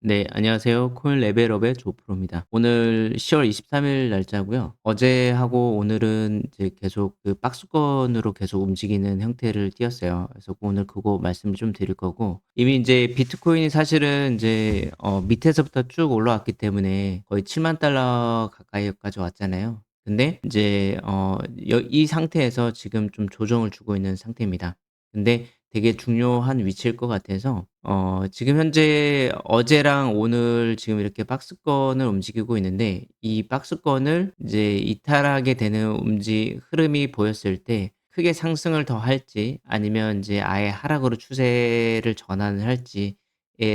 네, 안녕하세요. 코인 레벨업의 조프로입니다. 오늘 10월 23일 날짜고요. 어제하고 오늘은 이제 계속 그 박스권으로 계속 움직이는 형태를 띄었어요. 그래서 오늘 그거 말씀을 좀 드릴 거고 이미 이제 비트코인이 사실은 이제 어 밑에서부터 쭉 올라왔기 때문에 거의 7만 달러 가까이까지 왔잖아요. 근데 이제 어 이 상태에서 지금 좀 조정을 주고 있는 상태입니다. 근데 되게 중요한 위치일 것 같아서 어 지금 현재 어제랑 오늘 지금 이렇게 박스권을 움직이고 있는데 이 박스권을 이제 이탈하게 되는 움직 흐름이 보였을 때 크게 상승을 더 할지 아니면 이제 아예 하락으로 추세를 전환을 할지에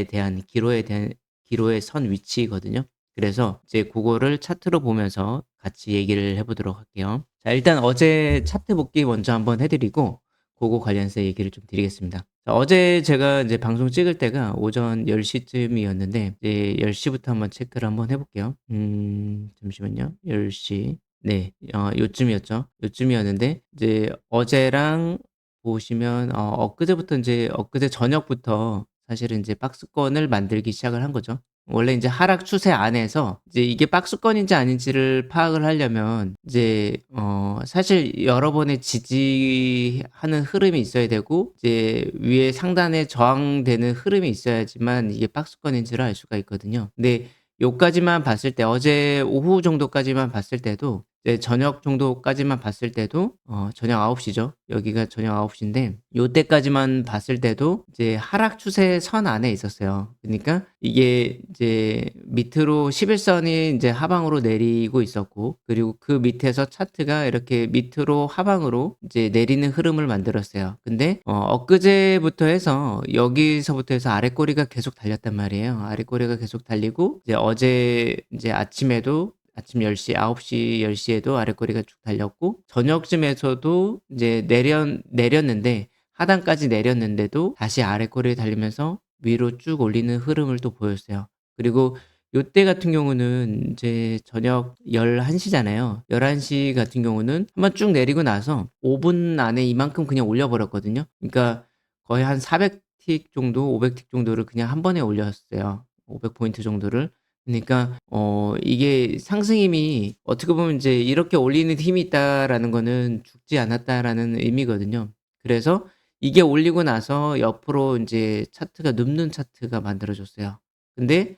대한 기로에 대한 기로의 선 위치거든요. 그래서 이제 고거를 차트로 보면서 같이 얘기를 해 보도록 할게요. 자 일단 어제 차트 복귀 먼저 한번 해 드리고 고거 관련해서 얘기를 좀 드리겠습니다. 자 어제 제가 이제 방송 찍을 때가 오전 10 쯤이었는데 이제 10 시부터 한번 체크를 한번 해 볼게요. 음 잠시만요. 10 시. 네. 어 요쯤이었죠. 요쯤이었는데 이제 어제랑 보시면 어 엊그제부터 인제 엊그제 저녁부터 사실은 인제 박스권을 만들기 시작을 한 거죠. 원래 인제 하락 추세 안에서 이제 이게 박스권인지 아닌지를 파악을 하려면 이제 어 사실 여러 번의 지지하는 흐름이 있어야 되고 이제 위에 상단에 저항되는 흐름이 있어야지만 이게 박스권인지를 알 수가 있거든요. 근데 요까지만 봤을 때 어제 오후 정도까지만 봤을 때도 이제 저녁 정도까지만 봤을 때도 어 저녁 9 시죠. 여기가 저녁 9 시인데 요때까지만 봤을 때도 이제 하락 추세 선 안에 있었어요. 그니까 이게 이제 밑으로 11 선이 인제 하방으로 내리고 있었고 그리고 그 밑에서 차트가 이렇게 밑으로 하방으로 이제 내리는 흐름을 만들었어요. 근데 어 엊그제부터 해서 여기서부터 해서 아래 꼬리가 계속 달렸단 말이에요. 아래 꼬리가 계속 달리고 이제 어제 인제 아침에도 아침 10 시, 9 시, 10 시에도 아래 꼬리가 쭉 달렸고 저녁쯤에서도 이제 내렸 내렸는데 하단까지 내렸는데도 다시 꼬리에 달리면서 위로 쭉 올리는 흐름을 또 보였어요. 그리고 요때 같은 경우는 인제 저녁 11 시잖아요. 11시 같은 경우는 한번 쭉 내리고 나서 5분 안에 이만큼 그냥 올려 버렸거든요. 그러니까 거의 한 400틱 정도, 500틱 정도를 그냥 한 번에 올렸어요. 500 포인트 정도를. 그니까 어 이게 상승 힘이 어떻게 보면 인제 '이렇게 올리는 힘이 있다.'라는 거는 '죽지 않았다.'라는 의미거든요. 그래서 이게 올리고 나서 옆으로 인제 차트가 눕는 차트가 만들어졌어요. 근데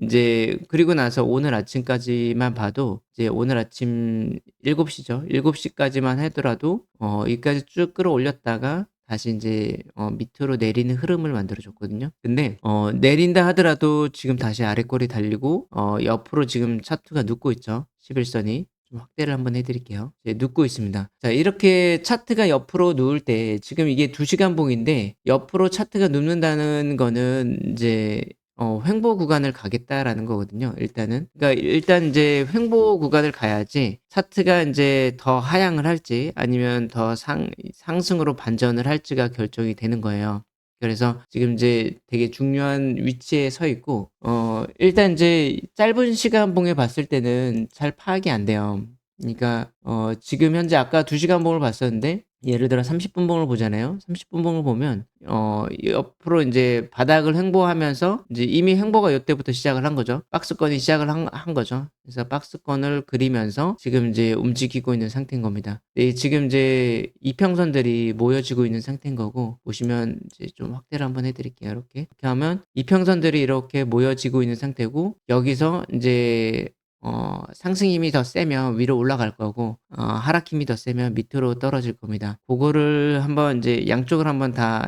인제 그리고 나서 오늘 아침까지만 봐도 이제 오늘 아침 7 시죠. 7 시까지만 하더라도 어 여기까지 쭉 끌어올렸다가 다시 인제 어 밑으로 내리는 흐름을 만들어 줬거든요. 근데 어 내린다 하더라도 지금 다시 아랫골이 달리고 어 옆으로 지금 차트가 눕고 있죠. 11 선이. 좀 확대를 한번 해 드릴게요. 네 눕고 있습니다. 자 이렇게 차트가 옆으로 누울 때 지금 이게 2 시간 봉인데 옆으로 차트가 눕는다는 거는 인제 어 '횡보 구간을 가겠다.'라는 거거든요 일단은. 그러니까 일단 인제 횡보 구간을 가야지 차트가 인제 더 하향을 할지 아니면 더 상 상승으로 반전을 할지가 결정이 되는 거예요. 그래서 지금 인제 되게 중요한 위치에 서 있고 어 일단 인제 짧은 시간 봉에 봤을 때는 잘 파악이 안 돼요. 그러니까 어 지금 현재 아까 2 시간 봉을 봤었는데 예를 들어 30분 봉을 보잖아요. 30분 봉을 보면 어 옆으로 인제 바닥을 횡보하면서 인제 이미 횡보가 요때부터 시작을 한 거죠. 박스권이 시작을 한 한 거죠. 그래서 박스권을 그리면서 지금 인제 움직이고 있는 상태인 겁니다. 네 지금 인제 이평선들이 모여지고 있는 상태인 거고 보시면 이제 좀 확대를 한번 해 드릴게요 이렇게. 이렇게 하면 이평선들이 이렇게 모여지고 있는 상태고 여기서 인제 어 상승 힘이 더 세면 위로 올라갈 거고 어 하락 힘이 더 세면 밑으로 떨어질 겁니다. 고거를 한번 인제 양쪽을 한번 다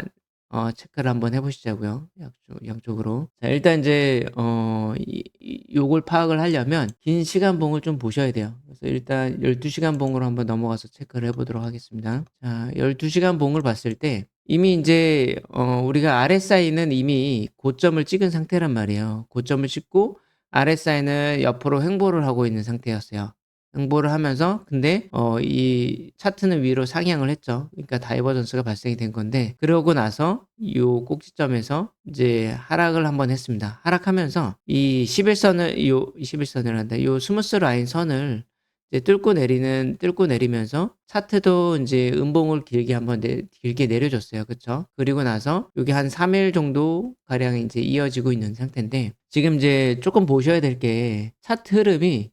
어 체크를 한번 해 보시자고요. 양쪽 양쪽으로. 자 일단 인제 어 이 이 요걸 파악을 하려면 긴 시간 봉을 좀 보셔야 돼요. 그래서 일단 12 시간 봉으로 한번 넘어가서 체크를 해 보도록 하겠습니다. 자 12 시간 봉을 봤을 때 이미 인제 어 우리가 RSI는 이미 고점을 찍은 상태란 말이에요. 고점을 찍고 RSI는 옆으로 횡보를 하고 있는 상태였어요. 횡보를 하면서 근데 어 이 차트는 위로 상향을 했죠. 그러니까 다이버전스가 발생이 된 건데 그러고 나서 요 꼭지점에서 이제 하락을 한번 했습니다. 하락하면서 이 11 선을 요21 선이란다. 요 스무스 라인 선을 이제 뚫고 내리는 뚫고 내리면서 차트도 인제 음봉을 길게 한번 내 길게 내려줬어요. 그쵸? 그리고 나서 요게 한3일 정도 가량 인제 이어지고 있는 상태인데 지금 이제 쪼끔 보셔야 될 게 차트 흐름이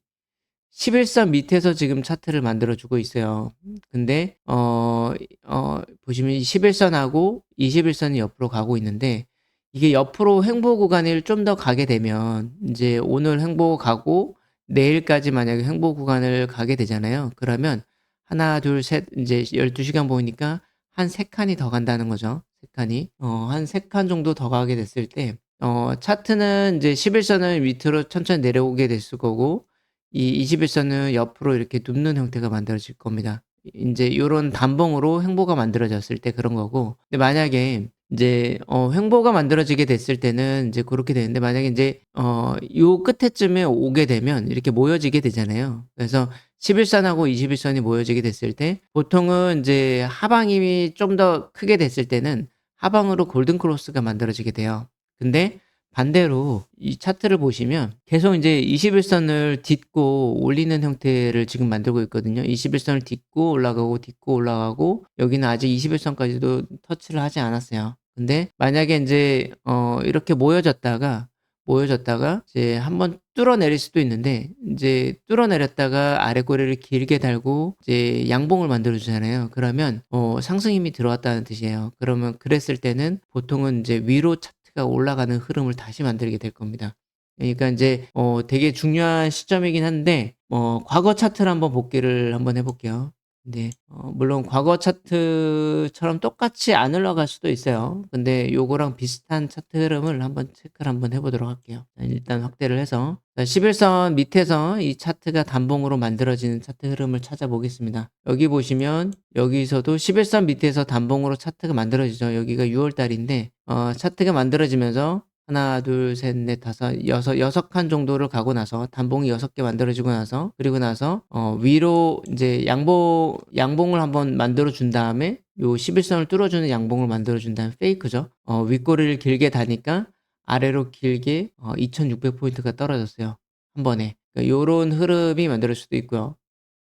11선 밑에서 지금 차트를 만들어 주고 있어요. 근데 어 어 보시면 11선하고 21선이 옆으로 가고 있는데 이게 옆으로 횡보 구간을 좀 더 가게 되면 인제 오늘 횡보 가고 내일까지 만약에 횡보 구간을 가게 되잖아요. 그러면 하나 둘셋 인제 12 시간 보니까 한3 칸이 더 간다는 거죠, 3 칸이. 어한3칸 정도 더 가게 됐을 때 어 차트는 인제 11선을 밑으로 천천히 내려오게 됐을 거고 이 21선은 옆으로 이렇게 눕는 형태가 만들어질 겁니다. 인제 요런 단봉으로 횡보가 만들어졌을 때 그런 거고 근데 만약에 인제 어 횡보가 만들어지게 됐을 때는 인제 고렇게 되는데 만약에 인제 어 요 끝에쯤에 오게 되면 이렇게 모여지게 되잖아요. 그래서 11선하고 21선이 모여지게 됐을 때 보통은 인제 하방이 좀 더 크게 됐을 때는 하방으로 골든 크로스가 만들어지게 돼요. 근데 반대로 이 차트를 보시면 계속 인제 21선을 딛고 올리는 형태를 지금 만들고 있거든요. 21선을 딛고 올라가고 딛고 올라가고 여기는 아직 21선까지도 터치를 하지 않았어요. 근데 만약에 인제 어 이렇게 모여졌다가 모여졌다가 이제 한번 뚫어내릴 수도 있는데 인제 뚫어내렸다가 아래 꼬리를 길게 달고 이제 양봉을 만들어 주잖아요. 그러면 어 상승 힘이 들어왔다는 뜻이에요. 그러면 그랬을 때는 보통은 인제 위로 차트가 올라가는 흐름을 다시 만들게 될 겁니다. 그러니까 인제 어 되게 중요한 시점이긴 한데 어 과거 차트를 한번 복기를 한번 해 볼게요. 네. 어 물론 과거 차트처럼 똑같이 안 흘러갈 수도 있어요. 근데 요거랑 비슷한 차트 흐름을 한번 체크를 한번 해 보도록 할게요. 일단 확대를 해서 자 11선 밑에서 이 차트가 단봉으로 만들어지는 차트 흐름을 찾아보겠습니다. 여기 보시면 여기서도 11선 밑에서 단봉으로 차트가 만들어지죠. 여기가 6월 달인데 어 차트가 만들어지면서 하나 둘 셋 넷 다섯 여섯 여섯 칸 정도를 가고 나서 단봉이 6개 만들어지고 나서 그리고 나서 어 위로 인제 양봉 양봉을 한번 만들어 준 다음에 요 11선을 뚫어 주는 양봉을 만들어 준 다음에 페이크죠. 어 윗꼬리를 길게 다니까 아래로 길게 어 2,600 포인트가 떨어졌어요, 한 번에. 그러니까 요런 흐름이 만들어질 수도 있고요.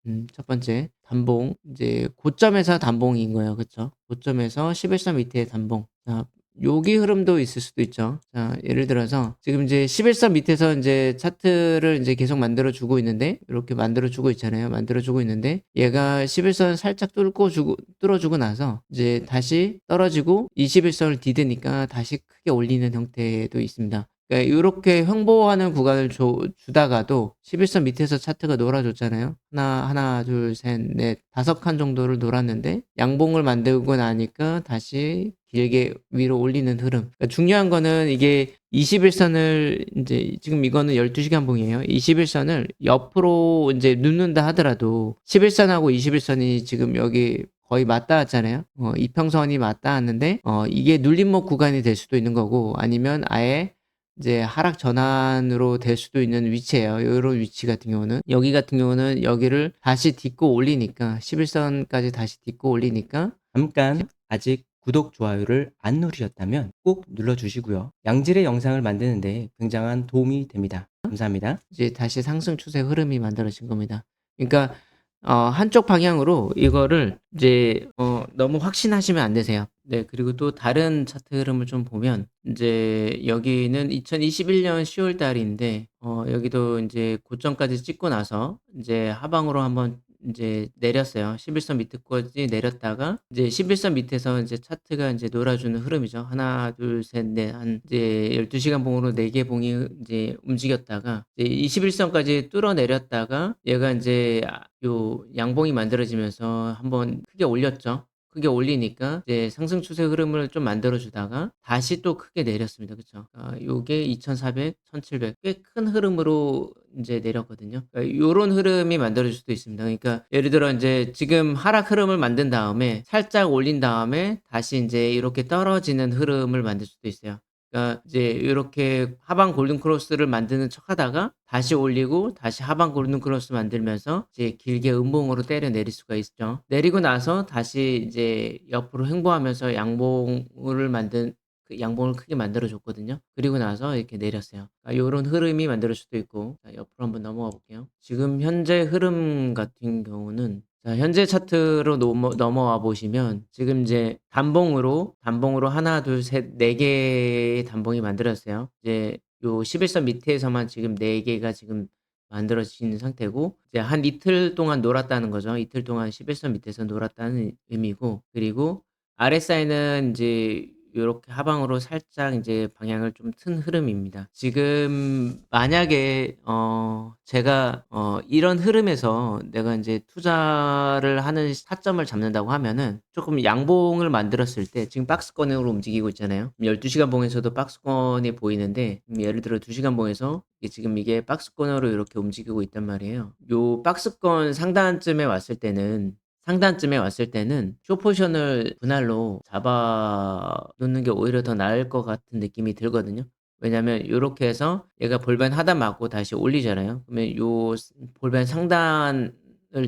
음 첫 번째 단봉 이제 고점에서 단봉인 거예요. 그쵸? 고점에서 11선 밑에 단봉. 자 여기 흐름도 있을 수도 있죠. 자 예를 들어서 지금 이제 11선 밑에서 인제 차트를 인제 계속 만들어 주고 있는데 요렇게 만들어 주고 있잖아요. 만들어 주고 있는데 얘가 11선 살짝 뚫고 주고 뚫어 주고 나서 이제 다시 떨어지고 21선을 디디니까 다시 크게 올리는 형태도 있습니다. 그러니까 요렇게 횡보하는 구간을 줘 주다가도 11선 밑에서 차트가 놀아 줬잖아요. 하나 하나 둘 셋 넷 다섯 칸 정도를 놀았는데 양봉을 만들고 나니까 다시 길게 위로 올리는 흐름. 그러니까 중요한 거는 이게 21선을 인제 지금 이거는 12 시간 봉이에요. 21선을 옆으로 인제 눕는다 하더라도 11선하고 21선이 지금 여기 거의 맞닿았잖아요. 어 이평선이 맞닿았는데 어 이게 눌림목 구간이 될 수도 있는 거고 아니면 아예 이제 하락 전환으로 될 수도 있는 위치예요. 요런 위치 같은 경우는. 여기 같은 경우는 여기를 다시 딛고 올리니까 11선까지 다시 딛고 올리니까 잠깐 아직 구독, 좋아요를 안 누르셨다면 꼭 눌러주시고요. 양질의 영상을 만드는데 굉장한 도움이 됩니다. 감사합니다. 이제 다시 상승 추세 흐름이 만들어진 겁니다. 그러니까 어 한쪽 방향으로 이거를 이제 어 너무 확신하시면 안 되세요. 네 그리고 또 다른 차트 흐름을 좀 보면 인제 여기는 2021년 10월 달인데 어 여기도 인제 고점까지 찍고 나서 인제 하방으로 한번 인제 내렸어요. 11선 밑에까지 내렸다가 이제 11선 밑에서 인제 차트가 인제 놀아주는 흐름이죠. 하나 둘셋넷한 이제 12 시간 봉으로 4 개 봉이 인제 움직였다가 이제 21선까지 뚫어 내렸다가 얘가 인제 아 요 양봉이 만들어지면서 한번 크게 올렸죠. 크게 올리니까 이제 상승 추세 흐름을 좀 만들어 주다가 다시 또 크게 내렸습니다. 그쵸? 아 요게 2,400, 1,700 꽤 큰 흐름으로 인제 내렸거든요. 그러니까 요런 흐름이 만들어질 수도 있습니다. 그러니까 예를 들어 인제 지금 하락 흐름을 만든 다음에 살짝 올린 다음에 다시 인제 이렇게 떨어지는 흐름을 만들 수도 있어요. 그러니까 이제 요렇게 하방 골든 크로스를 만드는 척하다가 다시 올리고 다시 하방 골든 크로스 만들면서 이제 길게 음봉으로 때려 내릴 수가 있죠. 내리고 나서 다시 이제 옆으로 횡보하면서 양봉을 만든 그 양봉을 크게 만들어 줬거든요. 그리고 나서 이렇게 내렸어요. 아 요런 흐름이 만들어질 수도 있고 자 옆으로 한번 넘어가 볼게요. 지금 현재 흐름 같은 경우는 자 현재 차트로 넘어 넘어와 보시면 지금 이제 단봉으로, 단봉으로 하나, 둘, 셋, 네 개의 단봉이 만들어졌어요. 이제 요 11선 밑에서만 지금 네 개가 지금 만들어진 상태고 이제 한 이틀 동안 놀았다는 거죠. 이틀 동안 11선 밑에서 놀았다는 의미고 그리고 RSI는 인제 요렇게 하방으로 살짝 인제 방향을 좀 튼 흐름입니다. 지금 만약에 어 제가 어 이런 흐름에서 내가 인제 투자를 하는 타점을 잡는다고 하면은 쪼끔 양봉을 만들었을 때 지금 박스권으로 움직이고 있잖아요. 12 시간 봉에서도 박스권이 보이는데 음 예를 들어 2 시간 봉에서 지금 이게 박스권으로 이렇게 움직이고 있단 말이에요. 요 박스권 상단쯤에 왔을 때는 상단쯤에 왔을 때는 숏 포지션을 분할로 잡아 놓는 게 오히려 더 나을 것 같은 느낌이 들거든요. 왜냐면 요렇게 해서 얘가 볼펜 하단 맞고 다시 올리잖아요. 그러면 요스 볼펜 상단을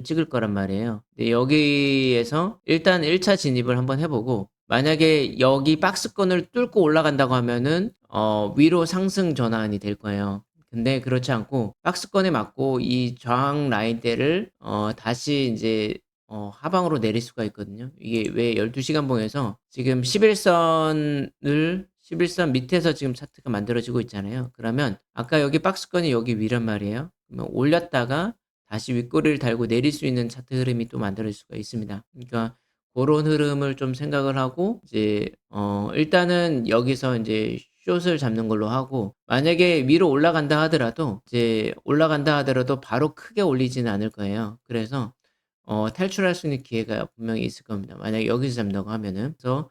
찍을 거란 말이에요. 근데 여기에서 일단 1차 진입을 한번 해 보고 만약에 여기 박스권을 뚫고 올라간다고 하면은 어 위로 상승 전환이 될 거예요. 근데 그렇지 않고 박스권에 맞고 이 저항 라인대를 어 다시 인제 어 하방으로 내릴 수가 있거든요. 이게 왜 12 시간 봉에서 지금 11선을 11선 밑에서 지금 차트가 만들어지고 있잖아요. 그러면 아까 여기 박스권이 여기 위란 말이에요. 그러면 올렸다가 다시 윗꼬리를 달고 내릴 수 있는 차트 흐름이 또 만들어질 수가 있습니다. 그러니까 고런 흐름을 좀 생각을 하고 이제 어 일단은 여기서 인제 숏을 잡는 걸로 하고 만약에 위로 올라간다 하더라도 이제 올라간다 하더라도 바로 크게 올리지는 않을 거예요. 그래서 어 탈출할 수 있는 기회가 분명히 있을 겁니다. 만약에 여기서 잡는다고 하면은. 그래서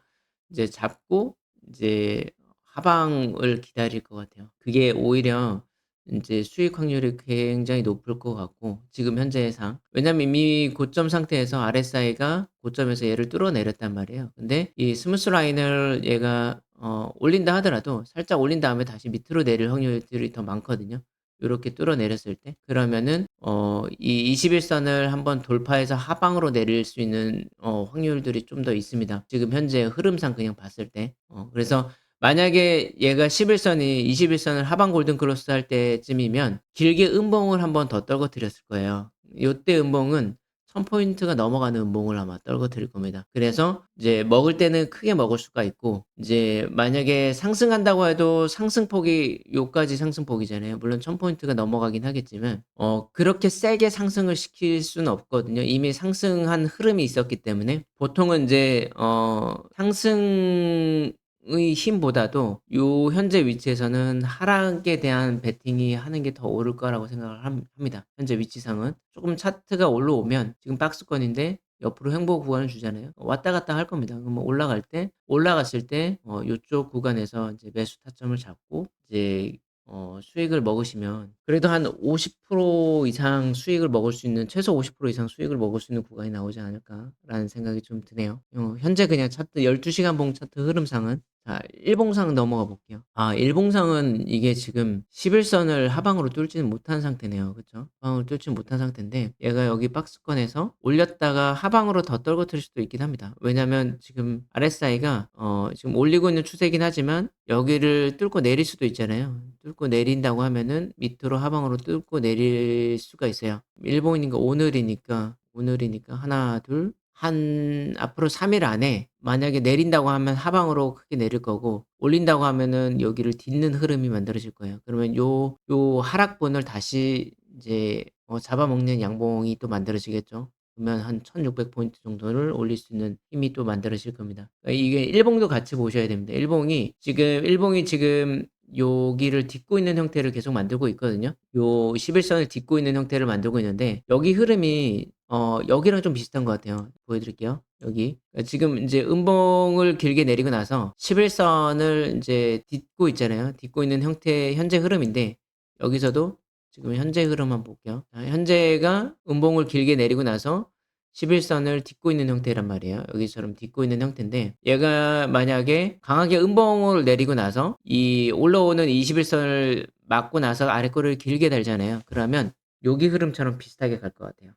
이제 잡고 이제 하방을 기다릴 것 같아요. 그게 오히려 인제 수익 확률이 굉장히 높을 것 같고 지금 현재의 상. 왜냐면 이미 고점 상태에서 RSI가 고점에서 얘를 뚫어내렸단 말이에요. 근데 이 스무스 라인을 얘가 어 올린다 하더라도 살짝 올린 다음에 다시 밑으로 내릴 확률들이 더 많거든요. 요렇게 뚫어내렸을 때. 그러면은 어 이 21선을 한번 돌파해서 하방으로 내릴 수 있는 어 확률들이 좀 더 있습니다. 지금 현재 흐름상 그냥 봤을 때. 어 그래서 만약에 얘가 11선이 21선을 하방 골든 크로스 할 때쯤이면 길게 음봉을 한번 더 떨궈뜨렸을 거예요. 요때 음봉은 1000 포인트가 넘어가는 음봉을 아마 떨궈뜨릴 겁니다. 그래서 이제 먹을 때는 크게 먹을 수가 있고 이제 만약에 상승한다고 해도 상승폭이 요까지 상승폭이잖아요. 물론 1000 포인트가 넘어가긴 하겠지만 어 그렇게 세게 상승을 시킬 수는 없거든요. 이미 상승한 흐름이 있었기 때문에 보통은 인제 어 상승 의 힘보다도 요 현재 위치에서는 하락에 대한 베팅이 하는 게더 옳을 거라고 생각을 함 합니다. 현재 위치상은. 쪼금 차트가 올라오면 지금 박스권인데 옆으로 횡보 구간을 주잖아요. 왔다 갔다 할 겁니다. 그러면 올라갈 때 올라갔을 때 어 요쪽 구간에서 이제 매수 타점을 잡고 이제 어 수익을 먹으시면 그래도 한 50% 이상 수익을 먹을 수 있는 최소 50% 이상 수익을 먹을 수 있는 구간이 나오지 않을까라는 생각이 좀 드네요. 어 현재 그냥 차트 12 시간 봉 차트 흐름상은 자 일봉상 넘어가 볼게요. 아 일봉상은 이게 지금 11선을 하방으로 뚫지는 못한 상태네요. 그쵸? 하방으로 뚫지 못한 상태인데 얘가 여기 박스권에서 올렸다가 하방으로 더 떨궈뜨릴 수도 있긴 합니다. 왜냐면 지금 RSI가 어 지금 올리고 있는 추세이긴 하지만 여기를 뚫고 내릴 수도 있잖아요. 뚫고 내린다고 하면은 밑으로 하방으로 뚫고 내릴 수가 있어요. 일봉이니까 오늘이니까 오늘이니까 하나 둘 한 앞으로 3일 안에 만약에 내린다고 하면 하방으로 크게 내릴 거고 올린다고 하면은 여기를 딛는 흐름이 만들어질 거예요. 그러면 요 요 하락분을 다시 이제 어 잡아먹는 양봉이 또 만들어지겠죠. 그러면 한 1600 포인트 정도를 올릴 수 있는 힘이 또 만들어질 겁니다. 그러니까 이게 일봉도 같이 보셔야 됩니다. 일봉이 지금 일봉이 지금 여기를 딛고 있는 형태를 계속 만들고 있거든요. 요 11선을 딛고 있는 형태를 만들고 있는데 여기 흐름이 어 여기랑 좀 비슷한 것 같아요. 보여드릴게요. 여기 그러니까 지금 인제 음봉을 길게 내리고 나서 11선을 인제 딛고 있잖아요. 딛고 있는 형태의 현재 흐름인데 여기서도 지금 현재 흐름 한번 볼게요. 자 현재가 음봉을 길게 내리고 나서 11선을 딛고 있는 형태란 말이에요. 여기처럼 딛고 있는 형태인데 얘가 만약에 강하게 음봉을 내리고 나서 이 올라오는 21선을 맞고 나서 아래 꼬리를 길게 달잖아요. 그러면 여기 흐름처럼 비슷하게 갈 것 같아요.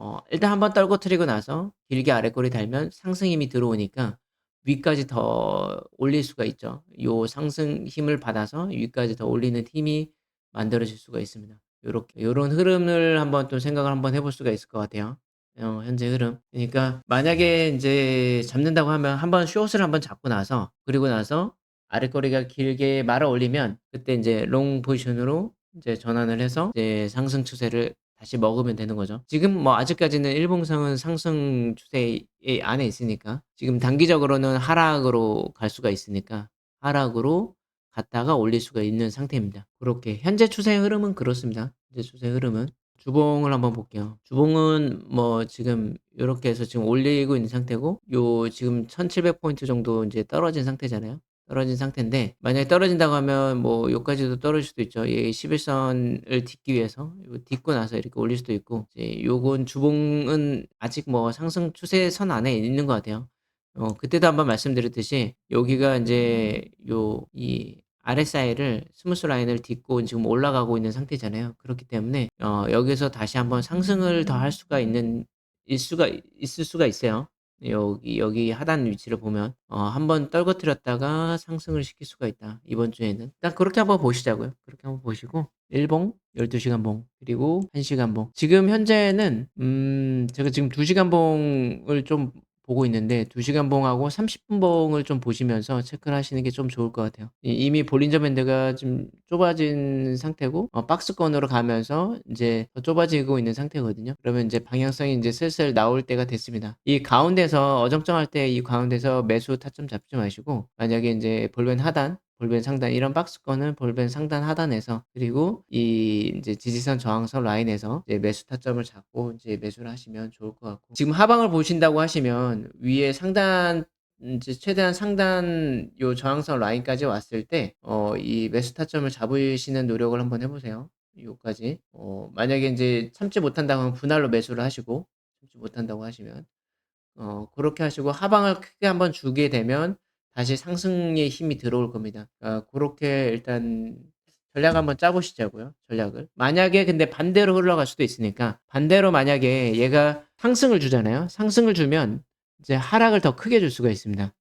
어 일단 한번 떨궈뜨리고 나서 길게 아래 꼬리 달면 상승 힘이 들어오니까 위까지 더 올릴 수가 있죠. 요 상승 힘을 받아서 위까지 더 올리는 힘이 만들어질 수가 있습니다. 요렇게 요런 흐름을 한번 또 생각을 한번 해볼 수가 있을 것 같아요. 어 현재 흐름. 그러니까 만약에 인제 잡는다고 하면 한번 숏을 한번 잡고 나서 그리고 나서 아랫거리가 길게 말아 올리면 그때 인제 롱 포지션으로 이제 전환을 해서 이제 상승 추세를 다시 먹으면 되는 거죠. 지금 뭐 아직까지는 일봉상은 상승 추세 에 안에 있으니까 지금 단기적으로는 하락으로 갈 수가 있으니까 하락으로 갔다가 올릴 수가 있는 상태입니다. 고렇게 현재 추세 흐름은 그렇습니다. 현재 추세 흐름은. 주봉을 한번 볼게요. 주봉은 뭐 지금 요렇게 해서 지금 올리고 있는 상태고 요 지금 1700 포인트 정도 인제 떨어진 상태잖아요. 떨어진 상태인데 만약에 떨어진다고 하면 뭐 요까지도 떨어질 수도 있죠. 이 11선을 딛기 위해서 요 딛고 나서 이렇게 올릴 수도 있고 이제 요건 주봉은 아직 뭐 상승 추세선 안에 있는 것 같아요. 어 그때도 한번 말씀드렸듯이 여기가 인제 요 이 RSI를 스무스 라인을 딛고 지금 올라가고 있는 상태잖아요. 그렇기 때문에 어 여기서 다시 한번 상승을 더 할 수가 있는 일 수가 있을 수가 있어요. 여기 여기 하단 위치를 보면 어 한번 떨궈뜨렸다가 상승을 시킬 수가 있다. 이번 주에는. 일단 그렇게 한번 보시자고요. 그렇게 한번 보시고 일봉, 12시간 봉, 그리고 1시간 봉. 지금 현재는 음 제가 지금 2시간 봉을 좀 보고 있는데 2시간 봉하고 30분 봉을 좀 보시면서 체크를 하시는 게 좀 좋을 것 같아요. 이 이미 볼린저 밴드가 좀 좁아진 상태고 어 박스권으로 가면서 더 좁아지고 있는 상태거든요. 그러면 인제 방향성이 인제 슬슬 나올 때가 됐습니다. 이 가운데서 어정쩡할 때 이 가운데서 매수 타점 잡지 마시고 만약에 인제 볼벤 하단, 볼벤 상단 이런 박스권은 볼벤 상단 하단에서 그리고 이 인제 지지선 저항선 라인에서 이제 매수 타점을 잡고 이제 매수를 하시면 좋을 것 같고 지금 하방을 보신다고 하시면 위에 상단 인제 최대한 상단 요 저항선 라인까지 왔을 때 어 이 매수 타점을 잡으시는 노력을 한번 해 보세요. 요까지. 어 만약에 인제 참지 못한다고 하면 분할로 매수를 하시고 참지 못한다고 하시면 어 고렇게 하시고 하방을 크게 한번 주게 되면 다시 상승의 힘이 들어올 겁니다. 아 고렇게 일단 전략 한번 짜 보시자고요, 전략을. 만약에 근데 반대로 흘러갈 수도 있으니까 반대로 만약에 얘가 상승을 주잖아요. 상승을 주면 이제 하락을 더 크게 줄 수가 있습니다.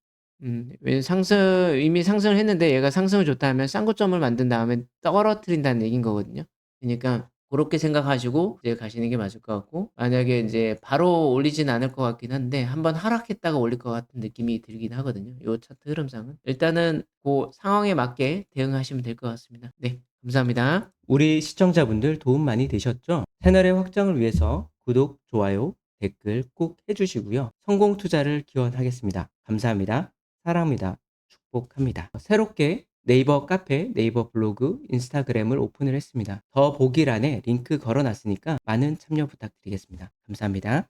음 왜냐면 상승 이미 상승을 했는데 얘가 상승을 줬다 하면 쌍고점을 만든 다음에 떨어뜨린다는 얘기인 거거든요. 그니까 고렇게 생각하시고 이제 가시는 게 맞을 것 같고 만약에 인제 바로 올리진 않을 것 같긴 한데 한번 하락했다가 올릴 것 같은 느낌이 들긴 하거든요, 요 차트 흐름상은. 일단은 고 상황에 맞게 대응하시면 될 것 같습니다. 네. 감사합니다. 우리 시청자분들 도움 많이 되셨죠? 채널의 확장을 위해서 구독, 좋아요, 댓글 꼭 해 주시고요. 성공 투자를 기원하겠습니다. 감사합니다. 사랑합니다. 축복합니다. 새롭게 네이버 카페, 네이버 블로그, 인스타그램을 오픈을 했습니다. 더 보기란에 링크 걸어 놨으니까 많은 참여 부탁드리겠습니다. 감사합니다.